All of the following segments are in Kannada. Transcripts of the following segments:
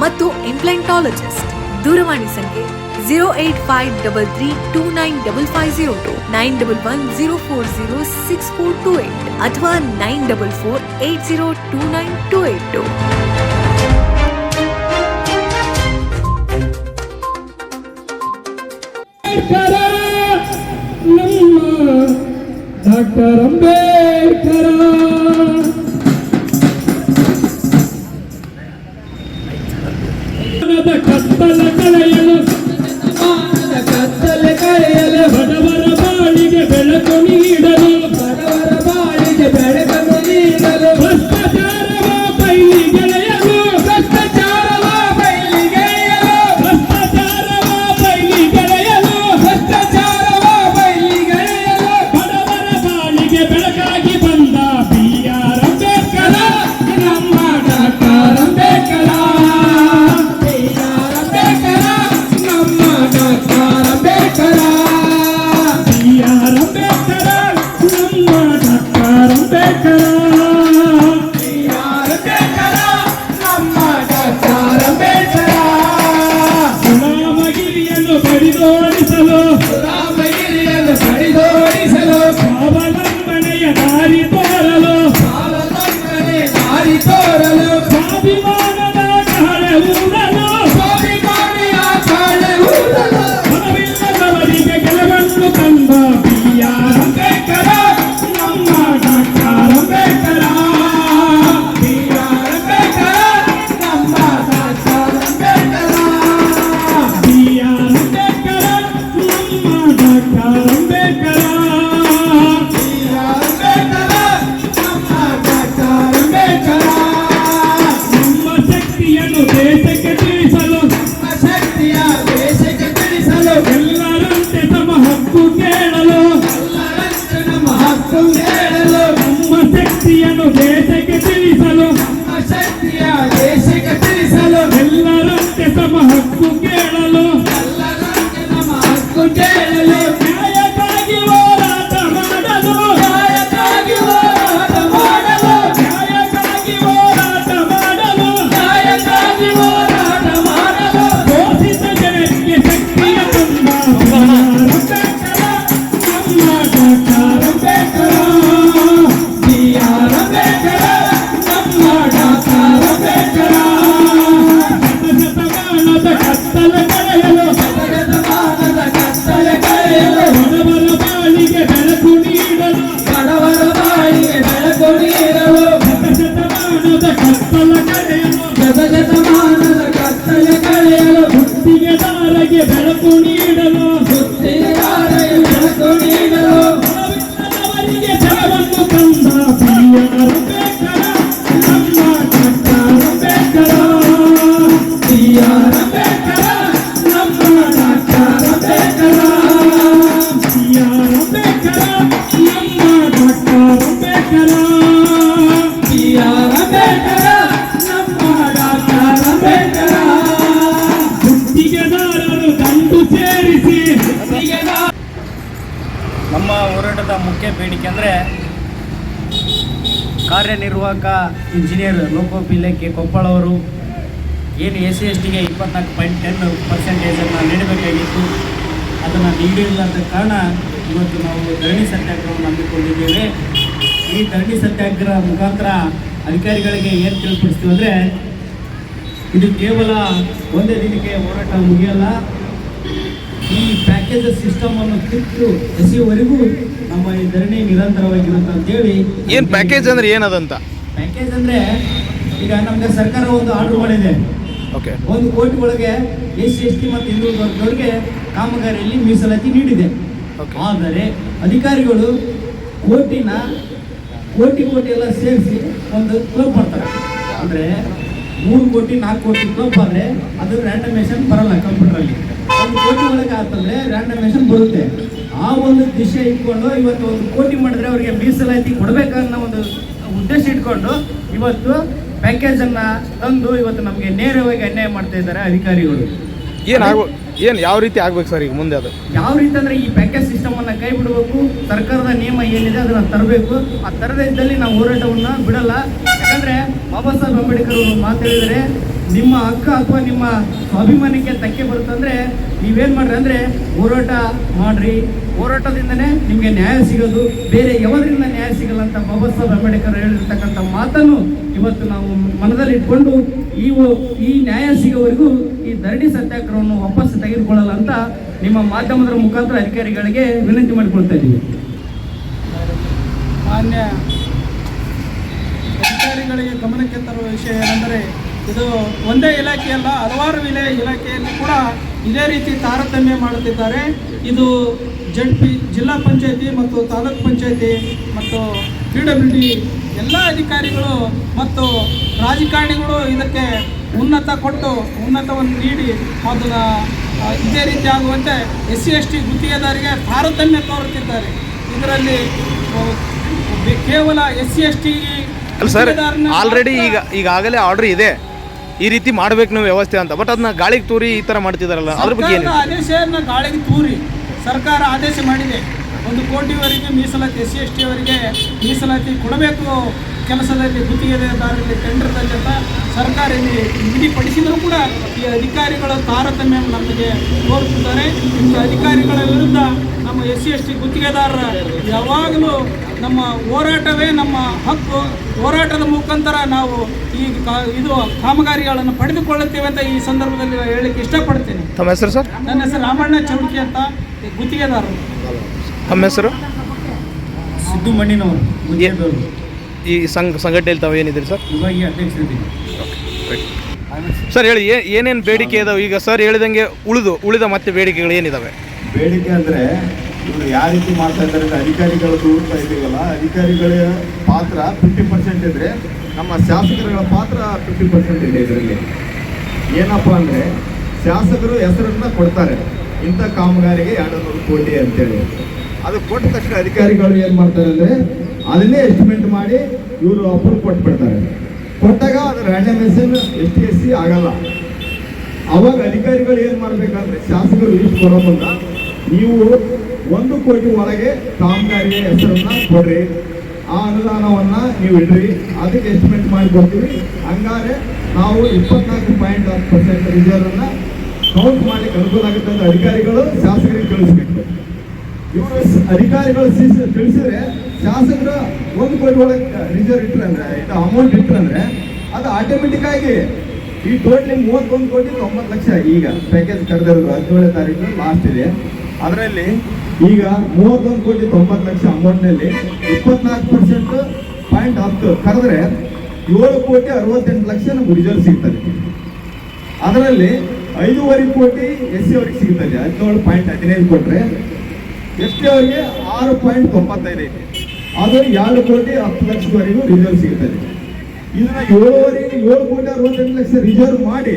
ಮತ್ತು ಇಂಪ್ಲಾಂಟಾಲಜಿಸ್ಟ್ ದೂರವಾಣಿ ಸಂಖ್ಯೆ zero eight five double three two nine double five zero two nine double one zero four zero six four two eight ಅಥವಾ nine double four eight zero two nine two eight two Ambedkar ನಮ್ಮ doctor Ambedkar doctor Ambedkar Querendo ಕಾರ್ಯನಿರ್ವಾಹಕ ಇಂಜಿನಿಯರ್ ಲೋಕೋಪಯೋಗಿ ಕೊಪ್ಪಳ ಅವರು, ಏನು ಎಸ್ ಸಿ ಎಸ್ ಟಿಗೆ ಇಪ್ಪತ್ನಾಲ್ಕು ಪಾಯಿಂಟ್ ಟೆನ್ ಪರ್ಸೆಂಟೇಜನ್ನು ನೀಡಬೇಕಾಗಿತ್ತು. ಅದನ್ನು ನೀಡಿಲ್ಲದ ಕಾರಣ ಇವತ್ತು ನಾವು ಧರಣಿ ಸತ್ಯಾಗ್ರಹವನ್ನು ಹಮ್ಮಿಕೊಂಡಿದ್ದೇವೆ ಈ ಧರಣಿ ಸತ್ಯಾಗ್ರಹ ಮುಖಾಂತರ ಅಧಿಕಾರಿಗಳಿಗೆ ಏನು ತಿಳಿಸ್ತೀವಿ ಅಂದರೆ, ಇದು ಕೇವಲ ಒಂದೇ ದಿನಕ್ಕೆ ಹೋರಾಟ ಮುಗಿಯಲ್ಲ. ಪ್ಯಾಕೇಜ್ ಸಿಸ್ಟಮ್ ಅನ್ನು ಕಿತ್ತು ಎಸೆಯುವವರೆಗೂ ನಮ್ಮ ಈ ಧರಣಿ ನಿರಂತರವಾಗಿರುತ್ತೆ ಅಂತೇಳಿ ಏನು ಪ್ಯಾಕೇಜ್ ಅಂದ್ರೆ ಏನದಂತ? ಪ್ಯಾಕೇಜ್ ಅಂದ್ರೆ ಈಗ ನಮ್ಗೆ ಸರ್ಕಾರ ಒಂದು ಆರ್ಡರ್ ಮಾಡಿದೆ ಓಕೆ ಒಂದು ಕೋಟಿ ಒಳಗೆ ಎಸ್ ಸಿ ಎಸ್ ಟಿ ಮತ್ತು ಹಿಂದುಳಿದ ವರ್ಗದವರಿಗೆ ಕಾಮಗಾರಿಯಲ್ಲಿ ಮೀಸಲಾತಿ ನೀಡಿದೆ. ಆದರೆ ಅಧಿಕಾರಿಗಳು ಕೋಟಿನ ಕೋಟಿ ಕೋಟಿ ಎಲ್ಲ ಸೇರಿಸಿ ಒಂದು ಕ್ಲಬ್ ಮಾಡ್ತಾರೆ. ಅಂದ್ರೆ ಮೂರು ಕೋಟಿ ನಾಲ್ಕು ಕೋಟಿ ಕ್ಲಬ್ ಆದರೆ ಅದು ರ್ಯಾಂಡಮೇಷನ್ ಬರಲ್ಲ ಕಂಪ್ಯೂಟರಲ್ಲಿ ಒಂದು ಕೋಟಿ ಒಳಗೆ ರ್ಯಾಂಡಮ್ ಮೆಷನ್ ಬರುತ್ತೆ. ಆ ಒಂದು ದಿಶೆ ಇಟ್ಕೊಂಡು ಇವತ್ತು ಒಂದು ಕೋಟಿ ಮಾಡಿದ್ರೆ ಅವರಿಗೆ ಮೀಸಲಾತಿ ಕೊಡಬೇಕನ್ನೋ ಒಂದು ಉದ್ದೇಶ ಇಟ್ಕೊಂಡು ಇವತ್ತು ಪ್ಯಾಕೇಜನ್ನು ತಂದು ಇವತ್ತು ನಮಗೆ ನೇರವಾಗಿ ಅನ್ಯಾಯ ಮಾಡ್ತಾ ಇದ್ದಾರೆ ಅಧಿಕಾರಿಗಳು. ಏನು ಆಗ್ಬೋ ಏನು ಯಾವ ರೀತಿ ಆಗ್ಬೇಕು ಸರ್ ಈಗ ಮುಂದೆ ಅದು? ಯಾವ ರೀತಿ ಅಂದ್ರೆ ಈ ಪ್ಯಾಕೇಜ್ ಸಿಸ್ಟಮ್ ಅನ್ನ ಕೈ ಬಿಡಬೇಕು ಸರ್ಕಾರದ ನಿಯಮ ಏನಿದೆ ಅದನ್ನ ತರಬೇಕು. ಆ ತರದ ಇದ್ದಲ್ಲಿ ನಾವು ಹೋರಾಟವನ್ನ ಬಿಡಲ್ಲ. ಯಾಕಂದ್ರೆ ಬಾಬಾ ಸಾಹೇಬ್ ಅಂಬೇಡ್ಕರ್ ಅವರು ಮಾತಾಡಿದರೆ ನಿಮ್ಮ ಹಕ್ಕ ಅಥವಾ ನಿಮ್ಮ ಸ್ವಾಭಿಮಾನಕ್ಕೆ ಧಕ್ಕೆ ಬರುತ್ತಂದ್ರೆ ನೀವೇನು ಮಾಡ್ರಿ ಅಂದ್ರೆ ಹೋರಾಟ ಮಾಡ್ರಿ. ಹೋರಾಟದಿಂದನೇ ನಿಮಗೆ ನ್ಯಾಯ ಸಿಗೋದು. ಬೇರೆ ಯಾವುದರಿಂದ ನ್ಯಾಯ ಸಿಗಲ್ಲ ಅಂತ ಬಾಬಾ ಸಾಹೇಬ್ ಅಂಬೇಡ್ಕರ್ ಹೇಳಿರ್ತಕ್ಕಂಥ ಮಾತನ್ನು ಇವತ್ತು ನಾವು ಮನದಲ್ಲಿ ಇಟ್ಕೊಂಡು ಈ ಈ ನ್ಯಾಯ ಸಿಗೋವರೆಗೂ ಈ ಧರಣಿ ಸತ್ಯಾಗ್ರಹವನ್ನು ವಾಪಸ್ ತೆಗೆದುಕೊಳ್ಳಲ್ಲ ಅಂತ ನಿಮ್ಮ ಮಾಧ್ಯಮದ ಮುಖಾಂತರ ಅಧಿಕಾರಿಗಳಿಗೆ ವಿನಂತಿ ಮಾಡಿಕೊಳ್ತಾ ಇದ್ದೀವಿ. ಮಾನ್ಯ ಅಧಿಕಾರಿಗಳಿಗೆ ಗಮನಕ್ಕೆ ತರುವ ವಿಷಯ ಏನೆಂದರೆ ಇದು ಒಂದೇ ಇಲಾಖೆಯಲ್ಲ ಹಲವಾರು ವಿಲೆ ಇಲಾಖೆಯಲ್ಲಿ ಕೂಡ ಇದೇ ರೀತಿ ತಾರತಮ್ಯ ಮಾಡುತ್ತಿದ್ದಾರೆ. ಇದು ಜಡ್ ಪಿ ಜಿಲ್ಲಾ ಪಂಚಾಯತಿ ಮತ್ತು ತಾಲೂಕ್ ಪಂಚಾಯತಿ ಮತ್ತು ಪಿ ಡಬ್ಲ್ಯೂ ಡಿ ಎಲ್ಲ ಅಧಿಕಾರಿಗಳು ಮತ್ತು ರಾಜಕಾರಣಿಗಳು ಇದಕ್ಕೆ ಉನ್ನತ ಕೊಟ್ಟು ಉನ್ನತವನ್ನು ನೀಡಿ ಅದನ್ನು ಇದೇ ರೀತಿ ಆಗುವಂತೆ ಎಸ್ ಸಿ ಎಸ್ ಟಿ ಗುತ್ತಿಗೆದಾರಿಗೆ ತಾರತಮ್ಯ ತೋರುತ್ತಿದ್ದಾರೆ. ಇದರಲ್ಲಿ ಕೇವಲ S C S T already ಈಗ ಈಗಾಗಲೇ ಆರ್ಡರ್ ಇದೆ. ಈ ರೀತಿ ಮಾಡ್ಬೇಕು ನಾವು ವ್ಯವಸ್ಥೆ ಅಂತ. ಬಟ್ ಅದನ್ನ ಗಾಳಿಗೆ ತೂರಿ ಈ ಥರ ಮಾಡ್ತಿದಾರಲ್ಲ, ಅದ್ರ ಬಗ್ಗೆ ಏನು ಆದೇಶನ ಗಾಳಿಗೆ ತೂರಿ. ಸರ್ಕಾರ ಆದೇಶ ಮಾಡಿದೆ. ಒಂದು ಕೋಟಿವರೆಗೆ ಮೀಸಲಾತಿ, ಎಸ್ ಸಿ ಎಸ್ ಟಿ ಅವರಿಗೆ ಮೀಸಲಾತಿ ಕೊಡಬೇಕು ಕೆಲಸದಲ್ಲಿ, ಗುತ್ತಿಗೆದಾರರಲ್ಲಿ ಟೆಂಡರ್ದಲ್ಲಿ ಅಂತ ಸರ್ಕಾರ ಇಲ್ಲಿ ನಿಗದಿಪಡಿಸಿದರೂ ಕೂಡ ಈ ಅಧಿಕಾರಿಗಳ ತಾರತಮ್ಯ ನಮಗೆ ತೋರಿಸುತ್ತಾರೆ. ಇಂಥ ಅಧಿಕಾರಿಗಳ ವಿರುದ್ಧ ನಮ್ಮ ಎಸ್ ಸಿ ಎಸ್ ಟಿ ಗುತ್ತಿಗೆದಾರರ ಯಾವಾಗಲೂ ನಮ್ಮ ಹೋರಾಟವೇ ನಮ್ಮ ಹಕ್ಕು. ಹೋರಾಟದ ಮುಖಾಂತರ ನಾವು ಈ ಕಾ- ಇದು ಕಾಮಗಾರಿಗಳನ್ನು ಪಡೆದುಕೊಳ್ಳುತ್ತೇವೆ ಅಂತ ಈ ಸಂದರ್ಭದಲ್ಲಿ ಹೇಳಲಿಕ್ಕೆ ಇಷ್ಟಪಡ್ತೇನೆ. ತಮ್ಮ ಹೆಸರು ಸರ್? ನನ್ನ ಹೆಸರು ರಾಮಣ್ಣ ಚೌಡ್ಕಿ ಅಂತ ಗುತ್ತಿಗೆದಾರರು. ತಮ್ಮ ಹೆಸರು? ಸಿದ್ದು ಮಣ್ಣಿನವರು ಗುಜರಾತದವರು ಈ ಸಂಘ ಸಂಘಟನೆಯಲ್ಲಿ ತಾವು ಏನಿದ್ದೀರಿ ಸರ್? ವಿಭಾಗೀಯ ಅಧ್ಯಕ್ಷರಿದ್ದೀವಿ. ಸರ್ ಹೇಳಿ ಏನೇನು ಬೇಡಿಕೆ ಇದಾವೆ? ಈಗ ಸರ್ ಹೇಳಿದಂಗೆ ಉಳಿದು ಉಳಿದ ಮತ್ತೆ ಬೇಡಿಕೆಗಳು ಏನಿದಾವೆ? ಬೇಡಿಕೆ ಅಂದರೆ ಇವರು ಯಾವ ರೀತಿ ಮಾಡ್ತಾ ಇದ್ದಾರೆ ಅಂದ್ರೆ ಅಧಿಕಾರಿಗಳು ದೂಡ್ತಾ ಇದ್ದೀವಲ್ಲ, ಅಧಿಕಾರಿಗಳ ಪಾತ್ರ ಫಿಫ್ಟಿ ಪರ್ಸೆಂಟ್ ಇದ್ದರೆ ನಮ್ಮ ಶಾಸಕರುಗಳ ಪಾತ್ರ ಫಿಫ್ಟಿ ಪರ್ಸೆಂಟ್ ಇದೆ ಇದರಲ್ಲಿ. ಏನಪ್ಪ ಅಂದರೆ, ಶಾಸಕರು ಹೆಸರನ್ನು ಕೊಡ್ತಾರೆ. ಇಂಥ ಕಾಮಗಾರಿಗೆ ಎರಡು ನೂರು ಕೋಟಿ ಅಂತೇಳಿ. ಅದು ಕೊಟ್ಟ ತಕ್ಷಣ ಅಧಿಕಾರಿಗಳು ಏನು ಮಾಡ್ತಾರೆ ಅಂದರೆ, ಅದನ್ನೇ ಎಸ್ಟಿಮೇಟ್ ಮಾಡಿ ಇವರು ಅಪ್ರೂವ್ ಕೊಟ್ಬಿಡ್ತಾರೆ. ಕೊಟ್ಟಾಗ ಅದು randomisation S T S C ಆಗಲ್ಲ. ಅವಾಗ ಅಧಿಕಾರಿಗಳು ಏನು ಮಾಡಬೇಕಂದ್ರೆ, ಶಾಸಕರು ಇಷ್ಟು ಕೊಡೋ ನೀವು ಒಂದು ಕೋಟಿ ಒಳಗೆ ಕಾಮಗಾರಿಯ ಹೆಸರನ್ನ ಕೊಡ್ರಿ. ಆ ಅನುದಾನವನ್ನ ನೀವು ಇಡ್ರಿ. ಅದಕ್ಕೆ ಎಸ್ಟಿಮೇಟ್ ಮಾಡಿ ಕೊಡ್ತೀವಿ. ಹಂಗಾರೆ ನಾವು ಇಪ್ಪತ್ನಾಲ್ಕು ಪಾಯಿಂಟ್ ಹತ್ತು ಪರ್ಸೆಂಟ್ ರಿಸರ್ವ್ ಕೌಂಟ್ ಮಾಡ್ಲಿಕ್ಕೆ ಅನುಕೂಲ ಆಗುತ್ತೆ ಅಂತ ಅಧಿಕಾರಿಗಳು, ಶಾಸಕರಿಗೆ ತಿಳಿಸ್ಬೇಕು. ಇವರು ಅಧಿಕಾರಿಗಳು ತಿಳಿಸಿದ್ರೆ ಶಾಸಕರು ಒಂದು ಕೋಟಿ ಒಳಗೆ ರಿಸರ್ವ್ ಇಟ್ರಂದ್ರೆ ಇದು ಅಮೌಂಟ್ ಇಟ್ರಂದ್ರೆ ಅದು ಆಟೋಮೆಟಿಕ್ ಆಗಿ ಈ ಟೋಟಲ್ ಮೂವತ್ತೊಂದು ಕೋಟಿ ತೊಂಬತ್ತು ಲಕ್ಷ ಈಗ ಪ್ಯಾಕೇಜ್ ಕರೆದಿರೋದು ಹದಿನೇಳನೇ ತಾರೀಕು ಲಾಸ್ಟ್ ಇದೆ. ಅದರಲ್ಲಿ ಈಗ ಮೂವತ್ತೊಂದು ಕೋಟಿ ತೊಂಬತ್ತು ಲಕ್ಷ ಅಮೌಂಟ್ನಲ್ಲಿ ಇಪ್ಪತ್ನಾಲ್ಕು ಪರ್ಸೆಂಟ್ ಪಾಯಿಂಟ್ ಹತ್ತು ಕರೆದ್ರೆ ಏಳು ಕೋಟಿ ಅರವತ್ತೆಂಟು ಲಕ್ಷ ನಮ್ಗೆ ರಿಸರ್ವ್ ಸಿಗ್ತದೆ. ಅದರಲ್ಲಿ ಐದೂವರೆ ಕೋಟಿ ಎಸ್ ಸಿ ಅವ್ರಿಗೆ ಸಿಗ್ತದೆ. ಹದಿನೇಳು ಪಾಯಿಂಟ್ ಹದಿನೈದು ಕೊಟ್ಟರೆ ಎಸ್ ಟಿ ಅವರಿಗೆ ಆರು ಪಾಯಿಂಟ್ ತೊಂಬತ್ತೈದು ಐತೆ. ಅದು ಎರಡು ಕೋಟಿ ಹತ್ತು ಲಕ್ಷವರೆಗೂ ರಿಸರ್ವ್ ಸಿಗ್ತದೆ. ಇದನ್ನ ಏಳುವರೆ, ಏಳು ಕೋಟಿ ಅರವತ್ತೆಂಟು ಲಕ್ಷ ರಿಸರ್ವ್ ಮಾಡಿ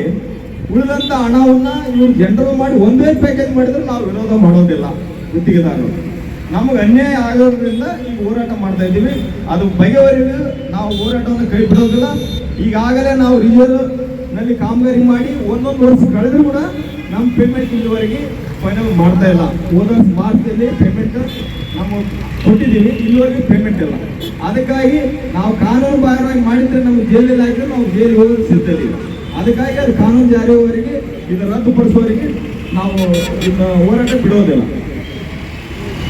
ಉಳಿದಂತ ಹಣವನ್ನ ಇವ್ರು ಜನರಲ್ ಮಾಡಿ ಒಂದೇ ಪ್ಯಾಕೇಜ್ ಮಾಡಿದ್ರೆ ನಾವು ವಿರೋಧ ಮಾಡೋದಿಲ್ಲ. ಗುತ್ತಿಗೆದಾರರು ನಮಗೆ ಅನ್ಯಾಯ ಆಗೋದ್ರಿಂದ ಈಗ ಹೋರಾಟ ಮಾಡ್ತಾ ಇದ್ದೀವಿ. ಅದು ಬಗೆಹರಿದು ನಾವು ಹೋರಾಟವನ್ನು ಕೈ ಬಿಡೋದಿಲ್ಲ ಈಗಾಗಲೇ ನಾವು ರಿಸರ್ವ್ನಲ್ಲಿ ಕಾಮಗಾರಿ ಮಾಡಿ ಒಂದೊಂದು ವರ್ಷ ಕಳೆದ್ರು ಕೂಡ ನಮ್ಮ ಪೇಮೆಂಟ್ ಇಲ್ಲಿವರೆಗೆ ಫೈನಲ್ ಮಾಡ್ತಾ ಇಲ್ಲ. ಹೋದ ಮಾರ್ಚಲ್ಲಿ ಪೇಮೆಂಟ್ ನಾವು ಕೊಟ್ಟಿದ್ದೀವಿ. ಇಲ್ಲಿವರೆಗೆ ಪೇಮೆಂಟ್ ಇಲ್ಲ. ಅದಕ್ಕಾಗಿ ನಾವು ಕಾನೂನು ಬಾಹಿರವಾಗಿ ಮಾಡಿದ್ರೆ ನಮ್ಗೆ ಜೈಲಲ್ಲಿ ಹಾಕಿದ್ರೆ ನಾವು ಜೈಲಿಗೆ ಹೋಗೋದು ಸಿದ್ಧದಿಲ್ಲ ಅದಕ್ಕಾಗಿ ಅದು ಕಾನೂನು ಜಾರಿಯವರೆಗೆ ಇದು ರದ್ದುಪಡಿಸುವವರೆಗೆ ನಾವು ಇದನ್ನ ಹೋರಾಟ ಬಿಡೋದಿಲ್ಲ.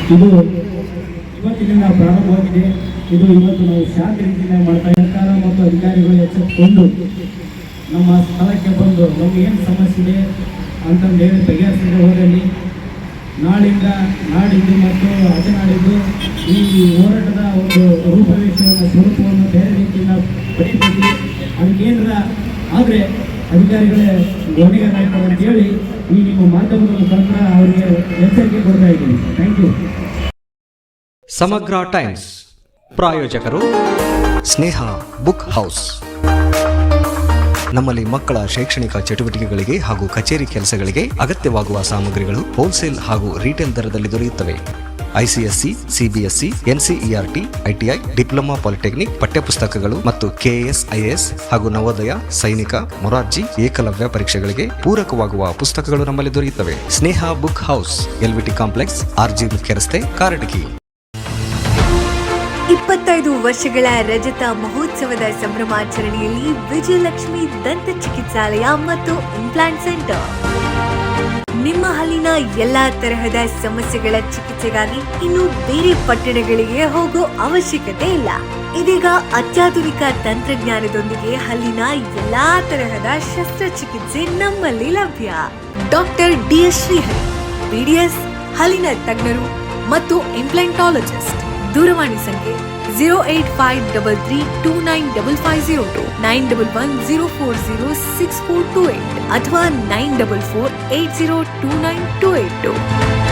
ಇದು ಇವತ್ತಿನಿಂದ ಪ್ರಾರಂಭವಾಗಿದೆ ಇದು ಇವತ್ತು ನಾವು ಶಾಂತಿ ರೀತಿಯಿಂದ ಮಾಡ್ತಾ ಸರ್ಕಾರ ಮತ್ತು ಅಧಿಕಾರಿಗಳು ಎಚ್ಚೆತ್ತುಕೊಂಡು ನಮ್ಮ ಸ್ಥಳಕ್ಕೆ ಬಂದು ನಮಗೇನು ಸಮಸ್ಯೆ ಇದೆ ಅಂತಂದು ಹೇಳಿ ಬಗೆಹರಿಸಿದ್ರೆ ಹೋದಲ್ಲಿ ನಾಳಿಂದ ನಾಡಿದ್ದು ಮತ್ತು ಅಜನಾಡಿದ್ದು ಈ ಹೋರಾಟದ ಒಂದು ರೂಪರೇಷೆಯನ್ನು ಸ್ವರೂಪವನ್ನು ಬೇರೆ ರೀತಿಯಿಂದ ಪಡೀತೀವಿ ಅದಕ್ಕೇನಾರ ಆದರೆ ಅಧಿಕಾರಿಗಳೇ ಅಂತ ಅಂತೇಳಿ ಈ ನಿಮ್ಮ ಮಾಧ್ಯಮದ ಮುಖಾಂತರ ಅವರಿಗೆ ಎಚ್ಚರಿಕೆ ಕೊಡ್ತಾ ಇದ್ದೀನಿ. Thank you Samagra times. ಪ್ರಾಯೋಜಕರು, ಸ್ನೇಹ ಬುಕ್ ಹೌಸ್. ನಮ್ಮಲ್ಲಿ ಮಕ್ಕಳ ಶೈಕ್ಷಣಿಕ ಚಟುವಟಿಕೆಗಳಿಗೆ ಹಾಗೂ ಕಚೇರಿ ಕೆಲಸಗಳಿಗೆ ಅಗತ್ಯವಾಗುವ ಸಾಮಗ್ರಿಗಳು, ಹೋಲ್ಸೇಲ್ ಹಾಗೂ ರೀಟೇಲ್ ದರದಲ್ಲಿ ದೊರೆಯುತ್ತವೆ. ICSE CBSE NCERT, ITI, diploma polytechnic, ಪಠ್ಯಪುಸ್ತಕಗಳು ಮತ್ತು ಕೆಎಎಸ್ ಐಎಎಸ್ ಹಾಗೂ ನವೋದಯ, ಸೈನಿಕ, ಮೊರಾರ್ಜಿ, ಏಕಲವ್ಯ ಪರೀಕ್ಷೆಗಳಿಗೆ ಪೂರಕವಾಗುವ ಪುಸ್ತಕಗಳು ನಮ್ಮಲ್ಲಿ ದೊರೆಯುತ್ತವೆ. Sneha book house, LVT complex, RG ಮುಖ್ಯ ರಸ್ತೆ ಕಾರಟಗಿ ಇಪ್ಪತ್ತೈದು ವರ್ಷಗಳ ರಜತ ಮಹೋತ್ಸವದ ಸಂಭ್ರಮಾಚರಣೆಯಲ್ಲಿ ವಿಜಯಲಕ್ಷ್ಮಿ ದಂತ ಚಿಕಿತ್ಸಾಲಯ ಮತ್ತು ಇಂಪ್ಲಾಂಟ್ ಸೆಂಟರ್ ನಿಮ್ಮ ಹಲ್ಲಿನ ಎಲ್ಲಾ ತರಹದ ಸಮಸ್ಯೆಗಳ ಚಿಕಿತ್ಸೆಗಾಗಿ ಇನ್ನು ಬೇರೆ ಪಟ್ಟಣಗಳಿಗೆ ಹೋಗೋ ಅವಶ್ಯಕತೆ ಇಲ್ಲ. ಇದೀಗ ಅತ್ಯಾಧುನಿಕ ತಂತ್ರಜ್ಞಾನದೊಂದಿಗೆ ಹಲ್ಲಿನ ಎಲ್ಲಾ ತರಹದ ಶಸ್ತ್ರಚಿಕಿತ್ಸೆ ನಮ್ಮಲ್ಲಿ ಲಭ್ಯ. Doctor D S Srihari BDS ಹಲ್ಲಿನ ತಜ್ಞರು ಮತ್ತು ಇಂಪ್ಲಾಂಟಾಲಜಿಸ್ಟ್ ದೂರವಾಣಿ ಸಂಖ್ಯೆ zero eight five double three two nine double five zero two nine double one zero four zero six four two eight अथवा nine double four eight zero two nine two eight two